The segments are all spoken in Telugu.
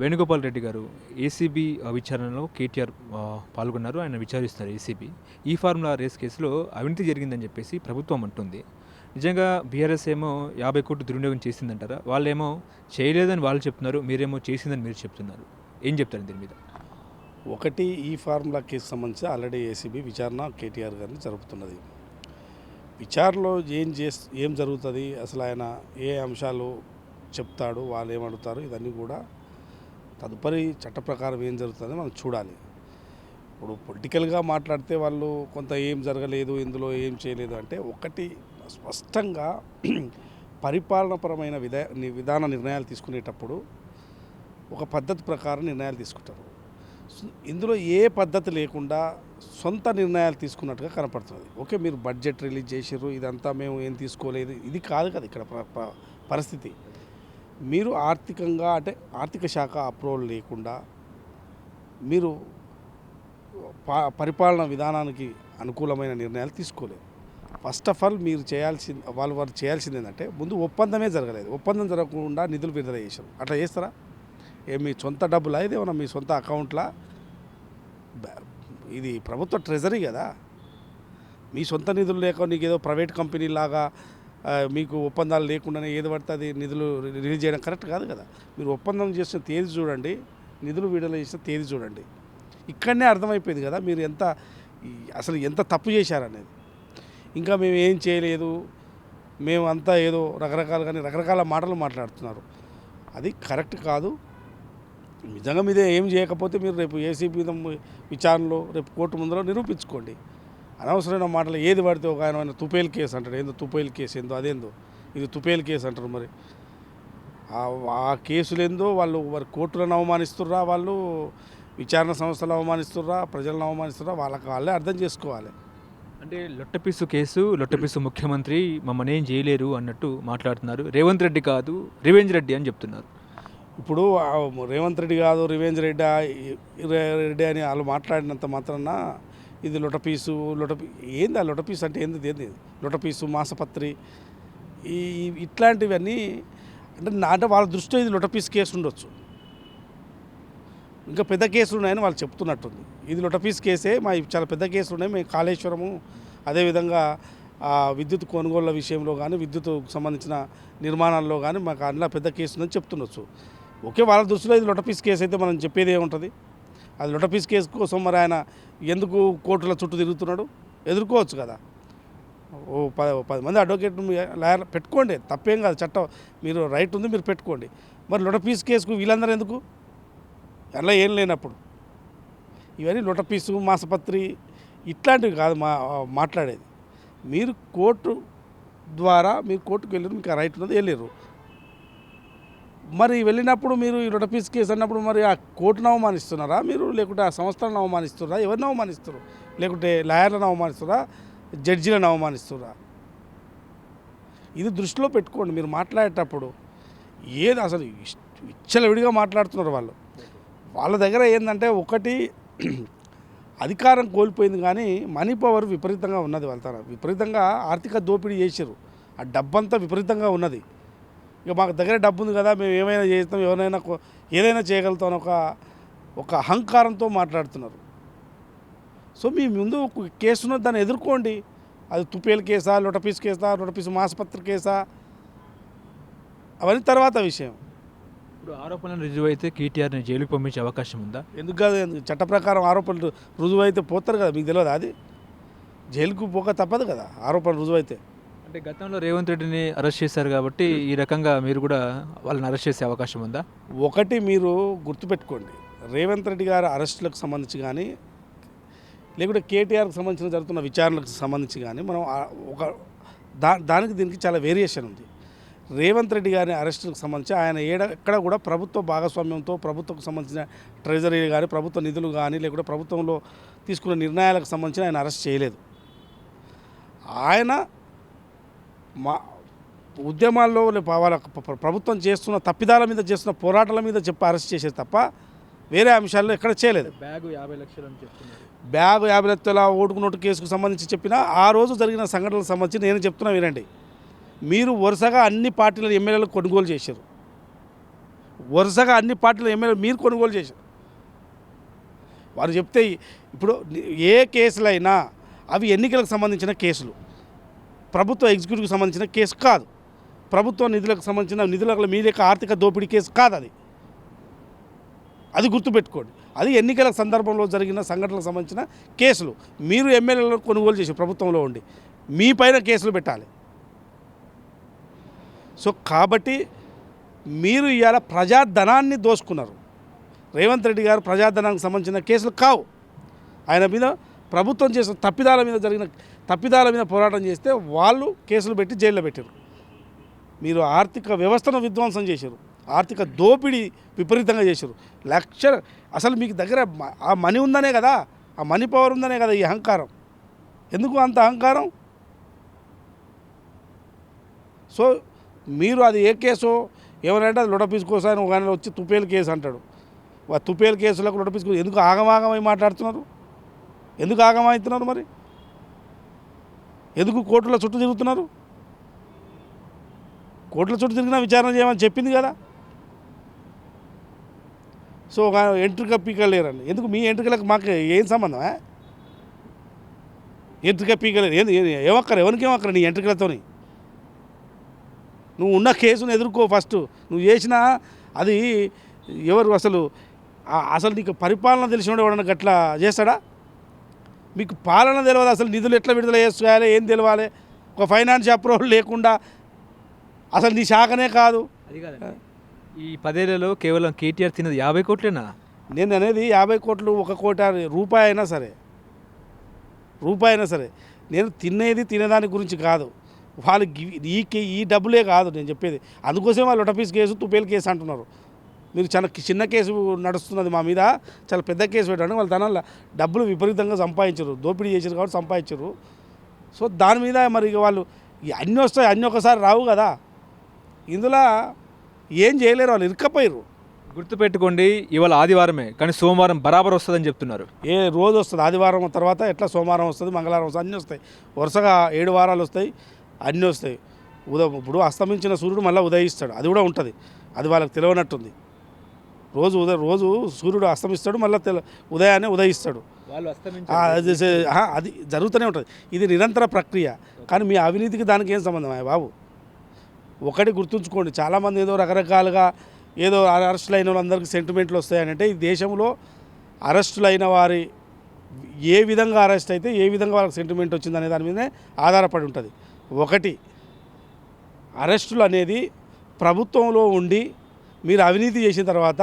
వేణుగోపాల్ రెడ్డి గారు ఏసీబీ విచారణలో కేటీఆర్ పాల్గొన్నారు. ఆయన విచారిస్తారు ఏసీబీ. ఈ ఫార్ములా రేస్ కేసులో అవినీతి జరిగిందని చెప్పేసి ప్రభుత్వం అంటుంది. నిజంగా బీఆర్ఎస్ ఏమో యాభై కోట్లు దుర్వినియోగం చేసిందంటారా? వాళ్ళేమో చేయలేదని వాళ్ళు చెప్తున్నారు మీరేమో చేసిందని మీరు చెప్తున్నారు. ఏం చెప్తారు దీని మీద? ఒకటి ఈ ఫార్ములా కేసు సంబంధించి ఆల్రెడీ ఏసీబీ విచారణ కేటీఆర్ గారిని జరుపుతున్నది. విచారణలో ఏం చే ఏం జరుగుతుంది? అసలు ఆయన ఏ అంశాలు చెప్తాడు? వాళ్ళు ఏమడుగుతారు ఇవన్నీ కూడా తదుపరి చట్ట ప్రకారం ఏం జరుగుతుందో మనం చూడాలి. ఇప్పుడు పొలిటికల్గా మాట్లాడితే వాళ్ళు కొంత ఏం జరగలేదు ఇందులో ఏం చేయలేదు అంటే ఒకటి స్పష్టంగా పరిపాలనపరమైన విధా విధాన నిర్ణయాలు తీసుకునేటప్పుడు ఒక పద్ధతి ప్రకారం నిర్ణయాలు తీసుకుంటారు. ఇందులో ఏ పద్ధతి లేకుండా సొంత నిర్ణయాలు తీసుకున్నట్టుగా కనపడుతుంది. ఓకే మీరు బడ్జెట్ రిలీజ్ చేసారు ఇదంతా మేము ఏం తీసుకోలేదు ఇది కాదు కదా ఇక్కడ పరిస్థితి. మీరు ఆర్థికంగా అంటే ఆర్థిక శాఖ అప్రూవల్ లేకుండా మీరు పా- పరిపాలన విధానానికి అనుకూలమైన నిర్ణయాలు తీసుకోలేదు. ఫస్ట్ ఆఫ్ ఆల్ మీరు చేయాల్సింది వాళ్ళు వారు చేయాల్సింది ఏంటంటే ముందు ఒప్పందమే జరగలేదు. ఒప్పందం జరగకుండా నిధులు విడుదల చేశారు. అట్లా చేస్తారా? ఏ మీ సొంత డబ్బులా? ఇది ఏమన్నా మీ సొంత అకౌంట్లా? ఇది ప్రభుత్వ ట్రెజరీ కదా. మీ సొంత నిధులు లేక నీకు ఏదో ప్రైవేట్ కంపెనీ లాగా మీకు ఒప్పందాలు లేకుండానే ఏది పడితే అది నిధులు రిలీజ్ చేయడం కరెక్ట్ కాదు కదా. మీరు ఒప్పందం చేసిన తేదీ చూడండి నిధులు విడుదల చేసిన తేదీ చూడండి. ఇక్కడనే అర్థమైపోయింది కదా మీరు ఎంత అసలు ఎంత తప్పు చేశారనేది. ఇంకా మేము ఏం చేయలేదు మేము అంతా ఏదో రకరకాలుగానే రకరకాల మాటలు మాట్లాడుతున్నారు. అది కరెక్ట్ కాదు. నిజంగా మీదే ఏం చేయకపోతే మీరు రేపు ఏసీపీ విచారణలో రేపు కోర్టు ముందర నిరూపించుకోండి. అనవసరమైన మాటలు ఏది పడితే ఒక ఆయన తుపేల్ కేసు అంటాడు. ఏందో తుపేల్ కేసు ఏందో అదేందో. ఇది తుపేల్ కేసు అంటారు మరి. ఆ- ఆ కేసులేందో వాళ్ళు వారి కోర్టులను అవమానిస్తుర్రా వాళ్ళు? విచారణ సంస్థలు అవమానిస్తుర్రా? ప్రజలను అవమానిస్తుర్రా? వాళ్ళకి వాళ్ళే అర్థం చేసుకోవాలి. అంటే లొట్టపిస్సు కేసు లొట్టపిస్సు ముఖ్యమంత్రి మమ్మల్ని ఏం చేయలేరు అన్నట్టు మాట్లాడుతున్నారు. రేవంత్ రెడ్డి కాదు రివెంజ్ రెడ్డి అని చెప్తున్నారు. ఇప్పుడు రేవంత్ రెడ్డి కాదు రివేంజ్ రెడ్డి రెడ్డి అని వాళ్ళు మాట్లాడినంత మాత్రాన ఇది లొటపీసు లొటపీ ఏంది ఆ లొటపీసు అంటే ఏంది ఏంది? లొటపీసు మాసపత్రి ఈ ఇట్లాంటివన్నీ అంటే నా అంటే వాళ్ళ దృష్టిలో ఇది లొటపీస్ కేసు ఉండొచ్చు. ఇంకా పెద్ద కేసులు ఉన్నాయని వాళ్ళు చెప్తున్నట్టుంది. ఇది లొటపీస్ కేసే మా చాలా పెద్ద కేసులు ఉన్నాయి మేము కాళేశ్వరము అదేవిధంగా విద్యుత్ కొనుగోళ్ళ విషయంలో కానీ విద్యుత్ సంబంధించిన నిర్మాణాల్లో కానీ మాకు అందులో పెద్ద కేసు ఉందని చెప్తుండొచ్చు. ఓకే వాళ్ళ దృష్టిలో ఇది లొటపీస్ కేసు అయితే మనం చెప్పేది ఏముంటుంది అది లొటపీస్ కేసు కోసం మరి ఆయన ఎందుకు కోర్టుల చుట్టూ తిరుగుతున్నాడు? ఎదుర్కోవచ్చు కదా. ఓ పది పది మంది అడ్వకేట్ లాయర్ పెట్టుకోండి. తప్పేం కాదు. చట్టం మీరు రైట్ ఉంది మీరు పెట్టుకోండి. మరి లొటపీస్ కేసుకు వీళ్ళందరూ ఎందుకు? అలా ఏం లేనప్పుడు. ఇవన్నీ లొటపీసు మాసపత్రి ఇట్లాంటివి కాదు మా మాట్లాడేది. మీరు కోర్టు ద్వారా మీరు కోర్టుకు వెళ్ళారు మీకు ఆ రైట్ ఉన్నది వెళ్ళారు. మరి వెళ్ళినప్పుడు మీరు ఈ లొటపీస్ కేసు అన్నప్పుడు మరి ఆ కోర్టును అవమానిస్తున్నారా? మీరు లేకుంటే ఆ సంస్థలను అవమానిస్తున్నారా? ఎవరిని అవమానిస్తారు? లేకుంటే లాయర్లను అవమానిస్తున్నారా? జడ్జీలను అవమానిస్తున్నారా? ఇది దృష్టిలో పెట్టుకోండి. మీరు మాట్లాడేటప్పుడు ఏది అసలు ఇష్- విచ్చలవిడిగా మాట్లాడుతున్నారు వాళ్ళు. వాళ్ళ దగ్గర ఏంటంటే ఒకటి అధికారం కోల్పోయింది కానీ మనీ పవర్ విపరీతంగా ఉన్నది వాళ్ళ విపరీతంగా ఆర్థిక దోపిడీ చేశారు ఆ డబ్బంతా విపరీతంగా ఉన్నది. ఇక మాకు దగ్గర డబ్బు ఉంది కదా మేము ఏమైనా చేస్తాం ఎవరైనా ఏదైనా చేయగలుగుతాం అని ఒక ఒక అహంకారంతో మాట్లాడుతున్నారు. సో మీ ముందు కేసు ఉన్నది దాన్ని ఎదుర్కోండి. అది తుపేల్ కేసా లొటపీస్ కేసా లొటపీస్ మాసపత్రి కేసా? అవన్నీ తర్వాత విషయం. ఇప్పుడు ఆరోపణలు రుజువు అయితే కేటీఆర్ని జైలుకు పంపించే అవకాశం ఉందా? ఎందుకు కాదు ఎందుకు? చట్ట ప్రకారం ఆరోపణలు రుజువు అయితే పోతారు కదా మీకు తెలియదు అది? జైలుకు పోక తప్పదు కదా ఆరోపణ రుజువు అయితే అంటే గతంలో రేవంత్ రెడ్డిని అరెస్ట్ చేశారు కాబట్టి ఈ రకంగా మీరు కూడా వాళ్ళని అరెస్ట్ చేసే అవకాశం ఉందా? ఒకటి మీరు గుర్తుపెట్టుకోండి. రేవంత్ రెడ్డి గారి అరెస్టులకు సంబంధించి కానీ లేకుంటే కేటీఆర్కి సంబంధించిన జరుగుతున్న విచారణలకు సంబంధించి కానీ మనం ఒక దా దానికి దీనికి చాలా వేరియేషన్ ఉంది. రేవంత్ రెడ్డి గారి అరెస్టులకు సంబంధించి ఆయన ఏడ ఎక్కడ కూడా ప్రభుత్వ భాగస్వామ్యంతో ప్రభుత్వకు సంబంధించిన ట్రెజరీ కానీ ప్రభుత్వ నిధులు కానీ లేకుంటే ప్రభుత్వంలో తీసుకున్న నిర్ణయాలకు సంబంధించి ఆయన అరెస్ట్ చేయలేదు. ఆయన మా ఉద్యమాల్లో వాళ్ళ ప్ర- ప్ర- ప్రభుత్వం చేస్తున్న తప్పిదాల మీద చేస్తున్న పోరాటాల మీద చెప్పి అరెస్ట్ చేసేది తప్ప వేరే అంశాల్లో ఎక్కడ చేయలేదు. బ్యాగ్ యాభై లక్షలు బ్యాగ్ యాభై లక్షల ఓటుకు నోటు కేసుకు సంబంధించి చెప్పిన ఆ రోజు జరిగిన సంఘటనలకు సంబంధించి నేను చెప్తున్నా వినండి. మీరు వరుసగా అన్ని పార్టీల ఎమ్మెల్యేలు కొనుగోలు చేశారు. వరుసగా అన్ని పార్టీల ఎమ్మెల్యే మీరు కొనుగోలు చేశారు. వారు చెప్తే ఇప్పుడు ఏ కేసులైనా అవి ఎన్నికలకు సంబంధించిన కేసులు. ప్రభుత్వ ఎగ్జిక్యూటివ్కి సంబంధించిన కేసు కాదు. ప్రభుత్వ నిధులకు సంబంధించిన నిధులకు మీద ఆర్థిక దోపిడీ కేసు కాదు అది. అది గుర్తుపెట్టుకోండి. అది ఎన్నికల సందర్భంలో జరిగిన సంఘటనలకు సంబంధించిన కేసులు. మీరు ఎమ్మెల్యేలను కొనుగోలు చేసి ప్రభుత్వంలో ఉండి మీ పైన కేసులు పెట్టాలి. సో కాబట్టి మీరు ఇవాళ ప్రజాధనాన్ని దోసుకున్నారు రేవంత్ రెడ్డి గారు ప్రజాధనానికి సంబంధించిన కేసులు కావు. ఆయన మీద ప్రభుత్వం చేసిన తప్పిదాల మీద జరిగిన తప్పిదాల మీద పోరాటం చేస్తే వాళ్ళు కేసులు పెట్టి జైల్లో పెట్టారు మీరు ఆర్థిక వ్యవస్థను విధ్వంసం చేశారు ఆర్థిక దోపిడీ విపరీతంగా చేశారు లక్ష అసలు మీకు దగ్గర ఆ మనీ ఉందనే కదా ఆ మనీ పవర్ ఉందనే కదా ఈ అహంకారం. ఎందుకు అంత అహంకారం? సో మీరు అది ఏ కేసు ఎవరంటే అది లొడపీస్ కోసం ఆయన ఒక వచ్చి తుపేలు కేసు అంటాడు. తుపేలు కేసులకు లొడపీస్ ఎందుకు ఆగమాగమై మాట్లాడుతున్నారు? ఎందుకు ఆగమవుతున్నారు మరి? ఎందుకు కోర్టుల చుట్టూ తిరుగుతున్నారు? కోర్టుల చుట్టూ తిరిగినా విచారణ చేయమని చెప్పింది కదా. సో ఒక ఎంట్రిక పీక లేరండి. ఎందుకు మీ ఎంట్రికలకు మాకు ఏం సంబంధం ఎంట్రిక పీక లేరు ఏంది ఎవరికి ఏమక్కరు? నీ ఎంట్రికలతోని నువ్వు ఉన్న కేసును ఎదుర్కో ఫస్ట్. నువ్వు చేసిన అది ఎవరు అసలు అసలు నీకు పరిపాలన తెలిసినోడు ఎవడన్నా గట్లా చేస్తాడా? మీకు పాలన తెలియదు అసలు నిధులు ఎట్లా విడుదల చేసుకోవాలి ఏం తెలియాలి ఒక ఫైనాన్స్ అప్రూవల్ లేకుండా అసలు నీ శాఖనే కాదు. ఈ పదేళ్ళలో కేవలం కేటీఆర్ తిన్నది యాభై కోట్లేనా? నేను అనేది యాభై కోట్లు ఒక కోటి రూపాయి అయినా సరే రూపాయి అయినా సరే. నేను తినేది తినేదాని గురించి కాదు. వాళ్ళు ఈ కే- ఈ డబ్బులే కాదు నేను చెప్పేది. అందుకోసం వాళ్ళు లొటపీస్ కేసు తుపేలు కేసు అంటున్నారు. మీరు చాలా చిన్న కేసు నడుస్తున్నది మా మీద. చాలా పెద్ద కేసు పెట్టండి. వాళ్ళ తన డబ్బులు విపరీతంగా సంపాదించరు. దోపిడీ చేశారు కాబట్టి సంపాదించరు. సో దాని మీద మరి ఇక వాళ్ళు అన్నీ వస్తాయి అన్నీ ఒకసారి రావు కదా. ఇందులో ఏం చేయలేరు వాళ్ళు ఇరుక్కపోయారు గుర్తుపెట్టుకోండి ఇవాళ ఆదివారమే కానీ సోమవారం బరాబర్ వస్తుందని చెప్తున్నారు. ఏ రోజు వస్తుంది? ఆదివారం తర్వాత ఎట్లా సోమవారం వస్తుంది? మంగళవారం వస్తుంది? అన్నీ వస్తాయి. వరుసగా ఏడు వారాలు వస్తాయి అన్నీ వస్తాయి. ఉద ఇప్పుడు అస్తమించిన సూర్యుడు మళ్ళీ ఉదయిస్తాడు. అది కూడా ఉంటుంది. అది వాళ్ళకి తెలియనట్టుంది. రోజు ఉదయం రోజు సూర్యుడు అస్తమిస్తాడు మళ్ళీ తెల ఉదయాన్నే ఉదయిస్తాడు. అది జరుగుతూనే ఉంటుంది. ఇది నిరంతర ప్రక్రియ. కానీ మీ అవినీతికి దానికి ఏం సంబంధం అయ్య బాబు? ఒకటి గుర్తుంచుకోండి. చాలామంది ఏదో రకరకాలుగా ఏదో అరెస్టులు అయిన వాళ్ళందరికీ సెంటిమెంట్లు వస్తాయనంటే ఈ దేశంలో అరెస్టులు అయిన వారి ఏ విధంగా అరెస్ట్ అయితే ఏ విధంగా వాళ్ళకి సెంటిమెంట్ వచ్చిందనే దాని మీదనే ఆధారపడి ఉంటుంది. ఒకటి అరెస్టులు అనేది ప్రభుత్వంలో ఉండి మీరు అవినీతి చేసిన తర్వాత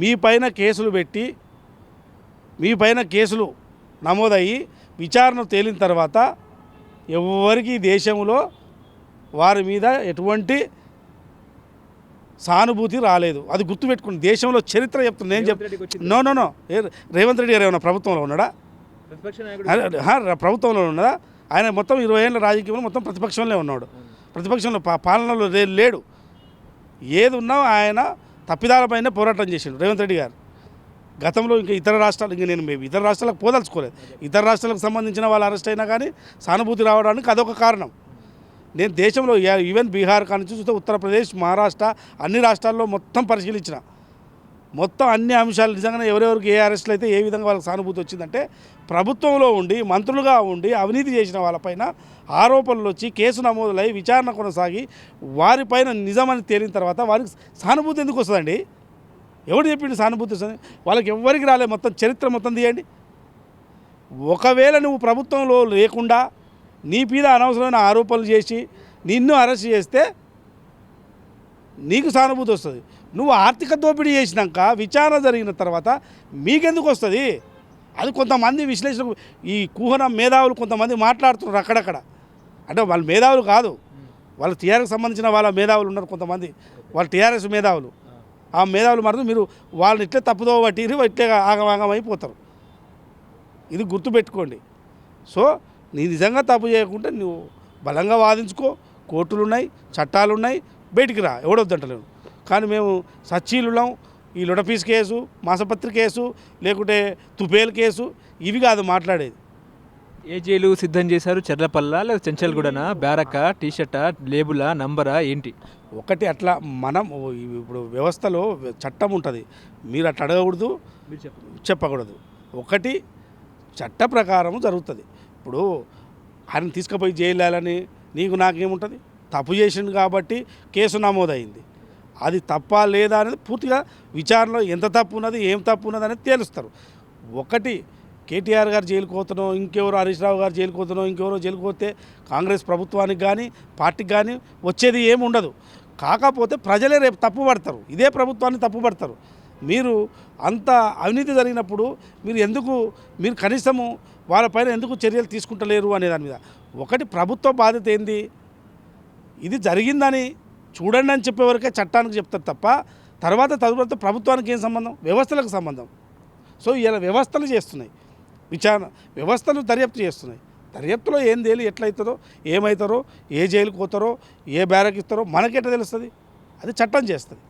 మీ పైన కేసులు పెట్టి మీ పైన కేసులు నమోదయ్యి విచారణ తేలిన తర్వాత ఎవరికి దేశంలో వారి మీద ఎటువంటి సానుభూతి రాలేదు. అది గుర్తుపెట్టుకుని దేశంలో చరిత్ర చెప్తున్నా. నేను చెప్ no no no. Revanth Reddy garu ఏమైనా ప్రభుత్వంలో ఉన్నాడా? ప్రభుత్వంలో ఉన్నదా ఆయన మొత్తం ఇరవై ఏళ్ళ రాజకీయంలో మొత్తం ప్రతిపక్షంలో ఉన్నాడు. ప్రతిపక్షంలో పాలనలో లేడు. ఏది ఉన్నా ఆయన తప్పిదాలపైనే పోరాటం చేసిండు రేవంత్ రెడ్డి గారు. గతంలో ఇంకా ఇతర రాష్ట్రాలు ఇంకా నేను మేము ఇతర రాష్ట్రాలకు పోదలుచుకోలేదు. ఇతర రాష్ట్రాలకు సంబంధించిన వాళ్ళు అరెస్ట్ అయినా కానీ సానుభూతి రావడానికి అదొక కారణం. నేను దేశంలో ఈవెన్ బీహార్ కానీ చూస్తే ఉత్తరప్రదేశ్ మహారాష్ట్ర అన్ని రాష్ట్రాల్లో మొత్తం పరిశీలించిన మొత్తం అన్ని అంశాలు నిజంగానే ఎవరెవరికి ఏ అరెస్టులు అయితే ఏ విధంగా వాళ్ళకి సానుభూతి వచ్చిందంటే ప్రభుత్వంలో ఉండి మంత్రులుగా ఉండి అవినీతి చేసిన వాళ్ళపైన ఆరోపణలు వచ్చి కేసు నమోదులై విచారణ కొనసాగి వారిపైన నిజమని తేలిన తర్వాత వారికి సానుభూతి ఎందుకు వస్తుందండి? ఎవడు చెప్పిండు సానుభూతి వస్తుంది? వాళ్ళకి ఎవరికి రాలే మొత్తం చరిత్ర మొత్తం తీయండి. ఒకవేళ నువ్వు ప్రభుత్వంలో లేకుండా నీ మీద అనవసరమైన ఆరోపణలు చేసి నిన్ను అరెస్ట్ చేస్తే నీకు సానుభూతి వస్తుంది. నువ్వు ఆర్థిక దోపిడీ చేసినాక విచారణ జరిగిన తర్వాత మీకెందుకు వస్తుంది? అది కొంతమంది విశ్లేషకులు ఈ కుహన మేధావులు కొంతమంది మాట్లాడుతున్నారు అక్కడక్కడ. అంటే వాళ్ళు మేధావులు కాదు. వాళ్ళు టీఆర్ఎస్ సంబంధించిన వాళ్ళ మేధావులు ఉన్నారు కొంతమంది. వాళ్ళు టీఆర్ఎస్ మేధావులు. ఆ మేధావులు మాత్రం మీరు వాళ్ళని ఇట్లే తప్పుదో పట్టిరు ఇట్లే ఆగమాగం అయిపోతారు. ఇది గుర్తుపెట్టుకోండి. సో నీ నిజంగా తప్పు చేయకుంటే నువ్వు బలంగా వాదించుకో. కోర్టులు ఉన్నాయి చట్టాలు ఉన్నాయి బయటికి రా. ఎవడొద్దంటలేను కానీ మేము సచ్చీలున్నాం ఈ లొడపీస్ కేసు మాసపత్రి కేసు లేకుంటే తుపేల్ కేసు ఇవి కాదు మాట్లాడేది. ఏజీలు సిద్ధం చేశారు? చెర్లపల్ల లేదా చెంచల్గూడనా? బ్యారక టీషర్టా లేబులా నంబరా ఏంటి? ఒకటి అట్లా మనం ఇప్పుడు వ్యవస్థలో చట్టం ఉంటుంది. మీరు అట్లా అడగకూడదు చెప్పకూడదు. ఒకటి చట్ట ప్రకారం జరుగుతుంది. ఇప్పుడు ఆయన తీసుకుపోయి జైలు వేయాలని నీకు నాకేముంటుంది? తప్పు చేసిండు కాబట్టి కేసు నమోదైంది. అది తప్ప లేదా అనేది పూర్తిగా విచారణలో ఎంత తప్పు ఉన్నది ఏం తప్పు ఉన్నది అనేది తేలుస్తారు. ఒకటి కేటీఆర్ గారు జైలుకు పోతున్నాం ఇంకెవరు హరీష్ రావు గారు జైలుకు పోతున్నాం ఇంకెవరో జైలుకు పోతే కాంగ్రెస్ ప్రభుత్వానికి కానీ పార్టీకి కానీ వచ్చేది ఏమి ఉండదు. కాకపోతే ప్రజలే రేపు తప్పుపడతారు ఇదే ప్రభుత్వాన్ని తప్పుపడతారు మీరు అంత అవినీతి జరిగినప్పుడు మీరు ఎందుకు మీరు కనీసము వాళ్ళపైన ఎందుకు చర్యలు తీసుకుంటలేరు అనే దాని మీద. ఒకటి ప్రభుత్వ బాధ్యత ఏంది? ఇది జరిగిందని చూడండి అని చెప్పే వరకే చట్టానికి చెప్తారు తప్ప తర్వాత తదుపరి ప్రభుత్వానికి ఏం సంబంధం? వ్యవస్థలకు సంబంధం. సో ఇలా వ్యవస్థలు చేస్తున్నాయి. విచారణ వ్యవస్థలు దర్యాప్తు చేస్తున్నాయి. దర్యాప్తులో ఏం తేలి ఎట్లయితుందో ఏమవుతారో ఏ జైలుకు పోతారో ఏ బ్యారక్ ఇస్తారో మనకెట్లా తెలుస్తుంది? అది చట్టం చేస్తుంది.